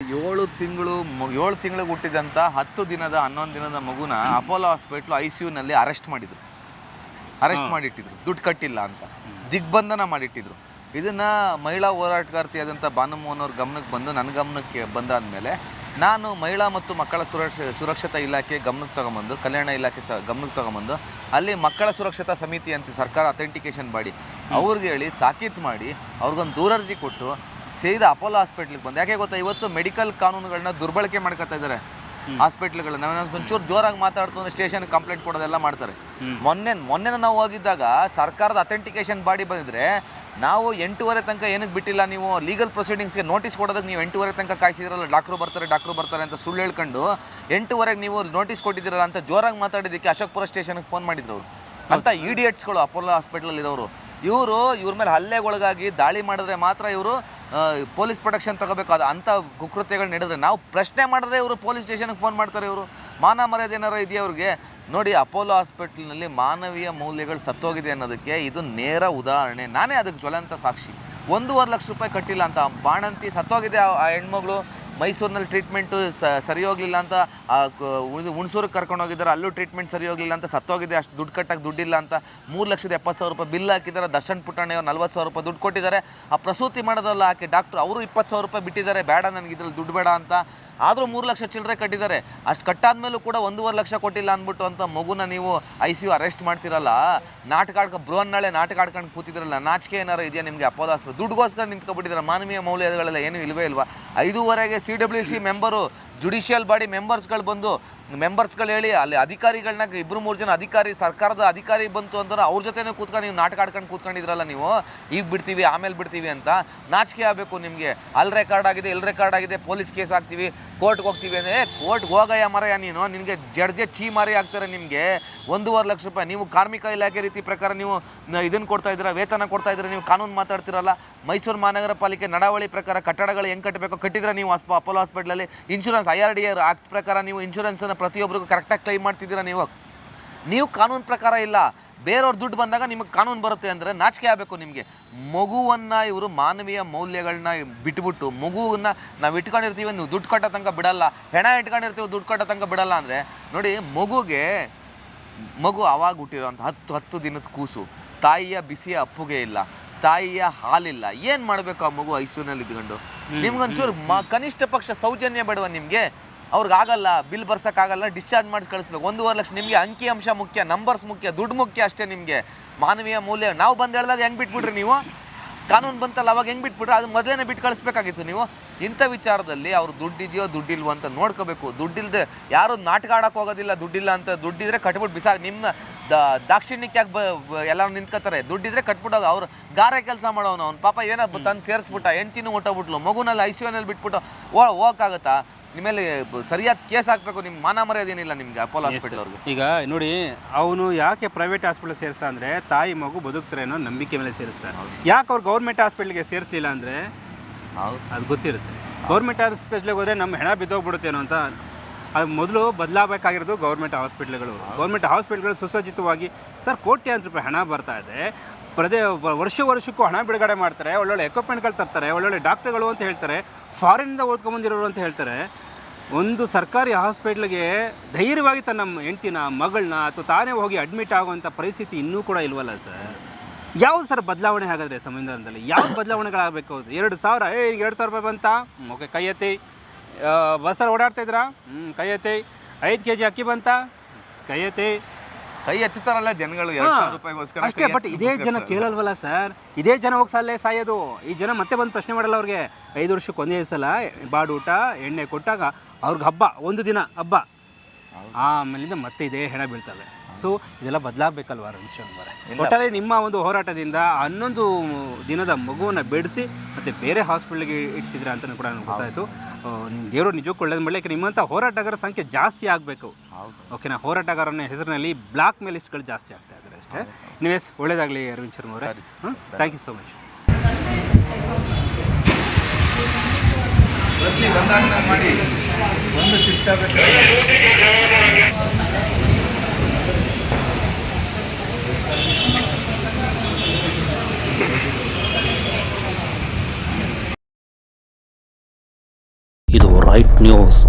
ಏಳು ತಿಂಗಳು ಏಳು ತಿಂಗಳಿಗೆ ಹುಟ್ಟಿದಂಥ ಹತ್ತು ದಿನದ ಹನ್ನೊಂದು ದಿನದ ಮಗುನ ಅಪೋಲೋ ಹಾಸ್ಪಿಟ್ಲು ಐ ಸಿ ಯುನಲ್ಲಿ ಅರೆಸ್ಟ್ ಮಾಡಿದ್ರು. ಅರೆಸ್ಟ್ ಮಾಡಿಟ್ಟಿದ್ರು. ದುಡ್ಡು ಕಟ್ಟಿಲ್ಲ ಅಂತ. ದಿಗ್ಬಂಧನ ಮಾಡಿಟ್ಟಿದ್ರು. ಇದನ್ನ ಮಹಿಳಾ ಹೋರಾಟಗಾರ್ತಿಯಾದಂಥ ಭಾನುಮೋಹನ್ ಅವ್ರ ಗಮನಕ್ಕೆ ಬಂದು ನನ್ನ ಗಮನಕ್ಕೆ ಬಂದಾದ್ಮೇಲೆ ನಾನು ಮಹಿಳಾ ಮತ್ತು ಮಕ್ಕಳ ಸುರಕ್ಷ ಸುರಕ್ಷತಾ ಇಲಾಖೆ ಗಮನಕ್ಕೆ ತಗೊಂಬಂದು ಕಲ್ಯಾಣ ಇಲಾಖೆ ಸ ಗಮನಕ್ಕೆ ತಗೊಂಬಂದು ಅಲ್ಲಿ ಮಕ್ಕಳ ಸುರಕ್ಷತಾ ಸಮಿತಿ ಅಂತ ಸರ್ಕಾರ ಅಥೆಂಟಿಕೇಷನ್ ಮಾಡಿ ಅವ್ರಿಗೆ ಹೇಳಿ ತಾಕೀತು ಮಾಡಿ ಅವ್ರಿಗೊಂದು ದೂರರ್ಜಿ ಕೊಟ್ಟು ಸೀದಾ ಅಪೋಲೋ ಹಾಸ್ಪಿಟ್ಲಿಗೆ ಬಂದು. ಯಾಕೆ ಗೊತ್ತಾ? ಇವತ್ತು ಮೆಡಿಕಲ್ ಕಾನೂನುಗಳನ್ನ ದುರ್ಬಳಕೆ ಮಾಡ್ಕೊತಾ ಇದ್ದಾರೆ ಹಾಸ್ಪಿಟ್ಲ್ಗಳನ್ನ. ಒಂಚೂರು ಜೋರಾಗಿ ಮಾತಾಡ್ಕೊಂಡು ಸ್ಟೇಷನ್ ಕಂಪ್ಲೇಂಟ್ ಕೊಡೋದೆಲ್ಲ ಮಾಡ್ತಾರೆ. ಮೊನ್ನೆ ಮೊನ್ನೆ ನಾವು ಹೋಗಿದ್ದಾಗ ಸರ್ಕಾರದ ಅಥೆಂಟಿಕೇಶನ್ ಬಾಡಿ ಬಂದಿದ್ರೆ ನಾವು ಎಂಟೂವರೆ ತನಕ ಏನಕ್ಕೆ ಬಿಟ್ಟಿಲ್ಲ ನೀವು ಲೀಗಲ್ ಪ್ರೊಸೀಡಿಂಗ್ಸ್ಗೆ ನೋಟಿಸ್ ಕೊಡೋದಕ್ಕೆ ನೀವು ಎಂಟೂವರೆ ತನಕ ಕಾಯಿಸಿದ್ರಲ್ಲ ಡಾಕ್ಟ್ರು ಬರ್ತಾರೆ ಡಾಕ್ಟ್ರು ಬರ್ತಾರೆ ಅಂತ ಸುಳ್ಳು ಹೇಳ್ಕೊಂಡು ಎಂಟೂವರೆಗೆ ನೀವು ನೋಟಿಸ್ ಕೊಟ್ಟಿದ್ದೀರಲ್ಲ ಅಂತ ಜೋರಾಗಿ ಮಾತಾಡಿದ್ದಕ್ಕೆ ಅಶೋಕ್ಪುರ ಸ್ಟೇಷನ್ಗೆ ಫೋನ್ ಮಾಡಿದ್ರು ಅವರು. ಅಂತ ಇಡಿಯಟ್ಸ್ಗಳು ಅಪೋಲೋ ಹಾಸ್ಪಿಟ್ಲಲ್ಲಿ ಇರೋರು ಇವರು ಇವ್ರ ಮೇಲೆ ಹಲ್ಲೆಗೊಳಗಾಗಿ ದಾಳಿ ಮಾಡಿದ್ರೆ ಮಾತ್ರ ಇವರು ಪೊಲೀಸ್ ಪ್ರೊಟೆಕ್ಷನ್ ತಗೋಬೇಕು. ಅದು ಅಂಥ ಕುಕೃತ್ಯಗಳು ನಡೆದ್ರೆ ನಾವು ಪ್ರಶ್ನೆ ಮಾಡಿದ್ರೆ ಇವರು ಪೊಲೀಸ್ ಸ್ಟೇಷನ್ಗೆ ಫೋನ್ ಮಾಡ್ತಾರೆ ಇವರು. ಮಾನ ಮರ್ಯಾದೆ ಏನಾರು ಇದೆಯಾ ಅವ್ರಿಗೆ ನೋಡಿ, ಅಪೋಲೋ ಹಾಸ್ಪಿಟ್ಲ್ನಲ್ಲಿ ಮಾನವೀಯ ಮೌಲ್ಯಗಳು ಸತ್ತೋಗಿದೆ ಅನ್ನೋದಕ್ಕೆ ಇದು ನೇರ ಉದಾಹರಣೆ. ನಾನೇ ಅದಕ್ಕೆ ಜ್ವಲಂತ ಸಾಕ್ಷಿ. ಒಂದೂವರೆ ಲಕ್ಷ ರೂಪಾಯಿ ಕಟ್ಟಿಲ್ಲ ಅಂತ. ಬಾಣಂತಿ ಸತ್ತೋಗಿದೆ ಆ- ಆ ಹೆಣ್ಮಗಳು. ಮೈಸೂರಿನಲ್ಲಿ ಟ್ರೀಟ್ಮೆಂಟು ಸರಿ ಹೋಗಲಿಲ್ಲ ಅಂತ ಹುಣಸೂರಿಗೆ ಕರ್ಕೊಂಡು ಹೋಗಿದ್ದಾರೆ, ಅಲ್ಲೂ ಟ್ರೀಟ್ಮೆಂಟ್ ಸರಿ ಹೋಗಲಿಲ್ಲ ಅಂತ, ಸತ್ತೋಗಿದೆ, ಅಷ್ಟು ದುಡ್ಡು ಕಟ್ಟಕ್ಕೆ ದುಡ್ಡಿಲ್ಲ ಅಂತ. ಮೂರು ಲಕ್ಷದ ಎಪ್ಪತ್ತು ಸಾವಿರ ರೂಪಾಯಿ ಬಿಲ್ ಹಾಕಿದ್ದಾರೆ, ದರ್ಶನ್ ಪುಟ್ಟಣ್ಣೆ ಅವ್ರು ನಲ್ವತ್ತು ಸಾವಿರ ರೂಪಾಯಿ ದುಡ್ಡು ಕೊಟ್ಟಿದ್ದಾರೆ. ಆ ಪ್ರಸೂತಿ ಮಾಡೋದಲ್ಲ ಆಕೆ, ಡಾಕ್ಟ್ರು ಅವರು ಇಪ್ಪತ್ತು ಸಾವಿರ ರೂಪಾಯಿ ಬಿಟ್ಟಿದ್ದಾರೆ, ಬೇಡ ನನಗೆ ಇದ್ರಲ್ಲಿ ದುಡ್ಡು ಬೇಡ ಅಂತ. ಆದರೂ ಮೂರು ಲಕ್ಷ ಚಿಲ್ಲರೆ ಕಟ್ಟಿದ್ದಾರೆ. ಅಷ್ಟು ಕಟ್ಟಾದ್ಮೇಲೂ ಕೂಡ ಒಂದೂವರೆ ಲಕ್ಷ ಕೊಟ್ಟಿಲ್ಲ ಅಂದ್ಬಿಟ್ಟು ಅಂತ ಮಗುನ ನೀವು ಐ ಸಿ ಯು ಅರೆಸ್ಟ್ ಮಾಡ್ತಿರಲ್ಲ, ನಾಟಕ ಆಡ್ಕೊ ಬೃಹನ್ನಾಳೆ ನಾಟಕ ಆಡ್ಕೊಂಡು ಕೂತಿದ್ರಲ್ಲ, ನಾಚಿಕೆ ಏನಾರು ಇದೆಯಾ ನಿಮಗೆ ಅಪೋಲೋ ದುಡ್ಡುಗೋಸ್ಕರ ನಿಂತ್ಕೊಬಿಟ್ಟಿದ್ದಾರೆ? ಮಾನವೀಯ ಮೌಲ್ಯಗಳೆಲ್ಲ ಏನೂ ಇಲ್ವೇ ಇಲ್ವಾ? ಐದೂವರೆಗೆ C W C member judicial body ಮೆಂಬರ್ಸ್ಗಳು ಬಂದು ಮೆಂಬರ್ಸ್ಗಳು ಹೇಳಿ, ಅಲ್ಲಿ ಅಧಿಕಾರಿಗಳನ್ನ ಇಬ್ಬರು ಮೂರು ಜನ ಅಧಿಕಾರಿ, ಸರ್ಕಾರದ ಅಧಿಕಾರಿ ಬಂತು ಅಂದ್ರೆ ಅವ್ರ ಜೊತೆನೂ ಕೂತ್ಕೊಂಡು ನೀವು ನಾಟಕ ಆಡ್ಕೊಂಡು ಕೂತ್ಕೊಂಡಿದ್ರಲ್ಲ ನೀವು, ಈಗ ಬಿಡ್ತೀವಿ, ಆಮೇಲೆ ಬಿಡ್ತೀವಿ ಅಂತ ನಾಚಿಕೆ ಆಗಬೇಕು ನಿಮಗೆ. ಅಲ್ಲಿ ರೆಕಾರ್ಡ್ ಆಗಿದೆ ಇಲ್ಲಿ ರೆಕಾರ್ಡ್ ಆಗಿದೆ, ಪೊಲೀಸ್ ಕೇಸ್ ಹಾಕ್ತೀವಿ ಕೋರ್ಟ್ಗೆ ಹೋಗ್ತೀವಿ ಅಂದರೆ ಕೋರ್ಟ್ಗೆ ಹೋಗಯ್ಯ ಮರಯ್ಯ ನೀನು, ನಿನಗೆ ಜಡ್ಜೆ ಚೀ ಮಾರಿ ಆಗ್ತಾರೆ ನಿಮಗೆ, ಒಂದೂವರೆ ಲಕ್ಷ ರೂಪಾಯಿ, ನೀವು ಕಾರ್ಮಿಕ ಇಲಾಖೆ ರೀತಿ ಪ್ರಕಾರ ನೀವು ಇದನ್ನು ಕೊಡ್ತಾ ಇದ್ದೀರಾ? ವೇತನ ಕೊಡ್ತಾ ಇದ್ದೀರಾ? ನೀವು ಕಾನೂನು ಮಾತಾಡ್ತಿರಲ್ಲ. ಮೈಸೂರು ಮಹಾನಗರ ಪಾಲಿಕೆ ನಡಾವಳಿ ಪ್ರಕಾರ ಕಟ್ಟಡಗಳು ಹೆಂಗೆ ಕಟ್ಟಬೇಕು? ಕಟ್ಟಿದ್ರೆ ನೀವು ಅಸ್ಪ ಅಪೋಲೋ ಹಾಸ್ಪಿಟ್ಲಲ್ಲಿ insurance I R D R act ಪ್ರಕಾರ ನೀವು ಇನ್ಶೂರೆನ್ಸನ್ನು ಪ್ರತಿಯೊಬ್ಬರಿಗೂ ಕರೆಕ್ಟಾಗಿ ಕ್ಲೈಮ್ ಮಾಡ್ತಿದ್ದೀರಾ ನೀವು? ನೀವು ಕಾನೂನು ಪ್ರಕಾರ ಇಲ್ಲ. ಬೇರೆಯವ್ರ ದುಡ್ಡು ಬಂದಾಗ ನಿಮಗೆ ಕಾನೂನು ಬರುತ್ತೆ ಅಂದರೆ ನಾಚಿಕೆ ಆಗಬೇಕು ನಿಮಗೆ. ಮಗುವನ್ನು ಇವರು ಮಾನವೀಯ ಮೌಲ್ಯಗಳನ್ನ ಬಿಟ್ಬಿಟ್ಟು ಮಗುವನ್ನ ನಾವು ಇಟ್ಕೊಂಡಿರ್ತೀವಿ, ನೀವು ದುಡ್ಡು ಕಟ್ಟೋ ತನಕ ಬಿಡಲ್ಲ. ಹೆಣ ಇಟ್ಕೊಂಡಿರ್ತೀವಿ, ದುಡ್ಡು ಕಟ್ಟೋ ತನಕ ಬಿಡಲ್ಲ ಅಂದರೆ ನೋಡಿ ಮಗುಗೆ ಮಗು ಅವಾಗ ಹುಟ್ಟಿರೋಂಥ ಹತ್ತು ಹತ್ತು ದಿನದ ಕೂಸು. ತಾಯಿಯ ಬಿಸಿಯ ಅಪ್ಪುಗೆ ಇಲ್ಲ ತಾಯಿಯ ಹಾಲಿಲ್ಲ. ಏನು ಮಾಡಬೇಕು ಆ ಮಗು ಐಸೂನಲ್ಲಿ ಇದ್ಕೊಂಡು? ನಿಮ್ಗೊಂಚೂರು ಮ ಕನಿಷ್ಠ ಪಕ್ಷ ಸೌಜನ್ಯ ಬೇಡವ ನಿಮಗೆ? ಅವ್ರಿಗೆ ಆಗಲ್ಲ ಬಿಲ್ ಬರ್ಸೋಕ್ಕಾಗಲ್ಲ ಡಿಸ್ಚಾರ್ಜ್ ಮಾಡಿ ಕಳಿಸ್ಬೇಕು. ಒಂದೂವರೆ ಲಕ್ಷ ನಿಮಗೆ ಅಂಕಿ ಅಂಶ ಮುಖ್ಯ ನಂಬರ್ಸ್ ಮುಖ್ಯ ದುಡ್ಡು ಮುಖ್ಯ ಅಷ್ಟೇ ನಿಮಗೆ. ಮಾನವೀಯ ಮೌಲ್ಯ. ನಾವು ಬಂದು ಹೇಳಿದಾಗ ಹೆಂಗೆ ಬಿಟ್ಬಿಟ್ರಿ ನೀವು? ಕಾನೂನು ಬಂತಲ್ಲ, ಅವಾಗ ಹೆಂಗೆ ಬಿಟ್ಬಿಟ್ರೆ? ಅದು ಮೊದಲೇ ಬಿಟ್ಟು ಕಳಿಸ್ಬೇಕಾಗಿತ್ತು ನೀವು. ಇಂಥ ವಿಚಾರದಲ್ಲಿ ಅವ್ರು ದುಡ್ಡಿದೆಯೋ, ದುಡ್ಡಿಲ್ವೋ ಅಂತ ನೋಡ್ಕೋಬೇಕು. ದುಡ್ಡಿಲ್ದೆ ಯಾರು ನಾಟಕ ಆಡೋಕೆ ಹೋಗೋದಿಲ್ಲ, ದುಡ್ಡಿಲ್ಲ ಅಂತ ದುಡ್ಡಿದ್ರೆ ಕಟ್ಬಿಟ್ಟು ಬಿಸಾಕಿ ನಿಮ್ಮ ದಾಕ್ಷಿಣ್ಯಕ್ಕೆ ಯಾಕೆ ಬ ಎಲ್ಲರೂ ನಿಂತ್ಕೋತಾರೆ? ದುಡ್ಡಿದ್ರೆ ಕಟ್ಬಿಟ್ಟು ಅವ್ರು. ಗಾರೆ ಕೆಲಸ ಮಾಡೋನು ಅವ್ನು. ಪಾಪ ಏನೋ ತಂದು ಸೇರಿಸ್ಬಿಟ್ಟ, ಹೆಂಡ್ತಿನೂ ಹೊಟ್ಟೋಗ್ಬಿಟ್ಲು ಮಗುನಲ್ಲಿ ಐ ಸಿ ಯುನಲ್ಲಿ ಬಿಟ್ಬಿಟ್ಟು ಓ, ಹೋಗಕ್ಕಾಗತ್ತಾ? ನಿಮ್ಮೇಲೆ ಬ- ಸರಿಯಾದ ಕೇಸ್ ಹಾಕಬೇಕು ನಿಮ್ಮ ಮಾನ ಮರ್ಯಾದೆ ಏನಿಲ್ಲ ನಿಮಗೆ ಅಪೋಲೋ ಹಾಸ್ಪಿಟಲ್ ಅವ್ರಿಗೆ? ಈಗ ನೋಡಿ ಅವನು ಯಾಕೆ ಪ್ರೈವೇಟ್ ಹಾಸ್ಪಿಟಲ್ ಸೇರಿಸ್ತಾ ಅಂದರೆ ತಾಯಿ ಮಗು ಬದುಕ್ತಾರೆ ಅನ್ನೋ ನಂಬಿಕೆ ಮೇಲೆ ಸೇರಿಸ್ತಾರೆ. ಯಾಕೆ ಅವ್ರು ಗೌರ್ಮೆಂಟ್ ಹಾಸ್ಪಿಟ್ಲಿಗೆ ಸೇರಿಸಲಿಲ್ಲ ಅಂದರೆ? ಹೌದು. ಅದು ಗೊತ್ತಿರುತ್ತೆ. ಗೌರ್ಮೆಂಟ್ ಹಾಸ್ಪಿಟ್ಲಿಗೆ ಹೋದರೆ ನಮ್ಮ ಹೆಣ ಬಿದ್ದೋಗ್ಬಿಡುತ್ತೇನೋ ಅಂತ ಅದು ಮೊದಲು ಬದಲಾಗಬೇಕಾಗಿರೋದು ಗೌರ್ಮೆಂಟ್ ಹಾಸ್ಪಿಟ್ಲ್ಗಳು ಗೌರ್ಮೆಂಟ್ ಹಾಸ್ಪಿಟ್ಲ್ಗಳು ಸುಸಜ್ಜಿತವಾಗಿ, ಸರ್, ಕೋಟ್ಯಾಂತರ ರೂಪಾಯಿ ಹಣ ಬರ್ತಾ ಇದೆ. ಪ್ರದೇ ವರ್ಷ ವರ್ಷಕ್ಕೂ ಹಣ ಬಿಡುಗಡೆ ಮಾಡ್ತಾರೆ. ಒಳ್ಳೊಳ್ಳೆ ಎಕ್ವಿಪ್ಮೆಂಟ್ಗಳು ತರ್ತಾರೆ. ಒಳ್ಳೊಳ್ಳೆ ಡಾಕ್ಟ್ರುಗಳು ಅಂತ ಹೇಳ್ತಾರೆ. ಫಾರಿನಿಂದ ಓದ್ಕೊಂಬಂದಿರೋರು ಅಂತ ಹೇಳ್ತಾರೆ. ಒಂದು ಸರ್ಕಾರಿ ಹಾಸ್ಪಿಟ್ಲಿಗೆ ಧೈರ್ಯವಾಗಿ ತನ್ನ ಹೆಂಡ್ತಿನ, ಮಗಳನ್ನ ಅಥವಾ ತಾನೇ ಹೋಗಿ ಅಡ್ಮಿಟ್ ಆಗುವಂಥ ಪರಿಸ್ಥಿತಿ ಇನ್ನೂ ಕೂಡ ಇಲ್ವಲ್ಲ, ಸರ್? ಯಾವ್ದು ಸರ್ ಬದಲಾವಣೆ ಹಾಗಾದರೆ ಸಂವಿಧಾನದಲ್ಲಿ? ಯಾವ ಬದಲಾವಣೆಗಳಾಗಬೇಕು ಎರಡು ಸಾವಿರ, ಏ ಎರಡು ಸಾವಿರ ರೂಪಾಯಿ ಬಂತ? ಓಕೆ ಕೈ ಎತ್ತಿ. ಬಸ್ಸಲ್ಲಿ ಓಡಾಡ್ತಾ ಇದ್ರಾ? ಹ್ಞೂ ಕೈ ಎತ್ತಿ. ಐದು ಕೆ ಜಿ ಅಕ್ಕಿ ಬಂತ? ಕೈ ಎತ್ತಿ. ಕೈ ಹಚ್ಚುತ್ತಾರಲ್ಲ ಜನಗಳು ಎರಡು ಸಾವಿರ ರೂಪಾಯಿಗೋಸ್ಕರ ಅಷ್ಟೇ ಬಟ್ ಇದೇ ಜನ ಕೇಳಲ್ವಲ್ಲ ಸರ್? ಇದೇ ಜನ ಹೋಗಿ ಸಲ್ಲೇ ಸಾಯೋದು. ಈ ಜನ ಮತ್ತೆ ಬಂದು ಪ್ರಶ್ನೆ ಮಾಡಲ್ಲ ಅವ್ರಿಗೆ. ಐದು ವರ್ಷಕ್ಕೆ ಒಂದೇ ಸಲ ಬಾಡೂಟ ಎಣ್ಣೆ ಕೊಟ್ಟಾಗ ಅವ್ರಿಗೆ ಹಬ್ಬ ಒಂದು ದಿನ ಹಬ್ಬ. ಆಮೇಲಿಂದ ಮತ್ತೆ ಇದೇ ಹೆಣ ಬೀಳ್ತವೆ. ಸೊ ಇದೆಲ್ಲ ಬದಲಾಗಬೇಕಲ್ವ ರವಿಶಂಕರ್ ಒಟ್ಟಾರೆ ನಿಮ್ಮ ಒಂದು ಹೋರಾಟದಿಂದ ಹನ್ನೊಂದು ದಿನದ ಮಗುವನ್ನು ಬೆಳೆಸಿ ಮತ್ತೆ ಬೇರೆ ಹಾಸ್ಪಿಟ್ಲಿಗೆ ಇಡ್ಸಿದ್ರೆ ಅಂತ ಕೂಡ ನನಗೆ ಗೊತ್ತಾಯಿತು. ನಿಮ್ಮ ದೇವರು ನಿಜಕ್ಕೂ ಒಳ್ಳೇದು ಮಾಡಲಿ ಯಾಕೆ ನಿಮ್ಮಂಥ ಹೋರಾಟಗಾರರ ಸಂಖ್ಯೆ ಜಾಸ್ತಿ ಆಗಬೇಕು. ಓಕೆನಾ? ಹೋರಾಟಗಾರನ ಹೆಸರಿನಲ್ಲಿ ಬ್ಲಾಕ್ ಮೇಲಿಸ್ಟ್ಗಳು ಜಾಸ್ತಿ ಆಗ್ತಾ ಇದ್ದಾರೆ ಅಷ್ಟೇ. ನೀವೇಸ್ ಒಳ್ಳೇದಾಗಲಿ ಅರವಿಂದ್ ಶರ್ಮ ಅವರೇ. ಹಾಂ ಥ್ಯಾಂಕ್ ಯು ಸೊ ಮಚ್ ಪ್ರತಿ ಬಂದಾಗ ಮಾಡಿ ಒಂದು ಶಿಫ್ಟ್ ಆಗಬೇಕು right news.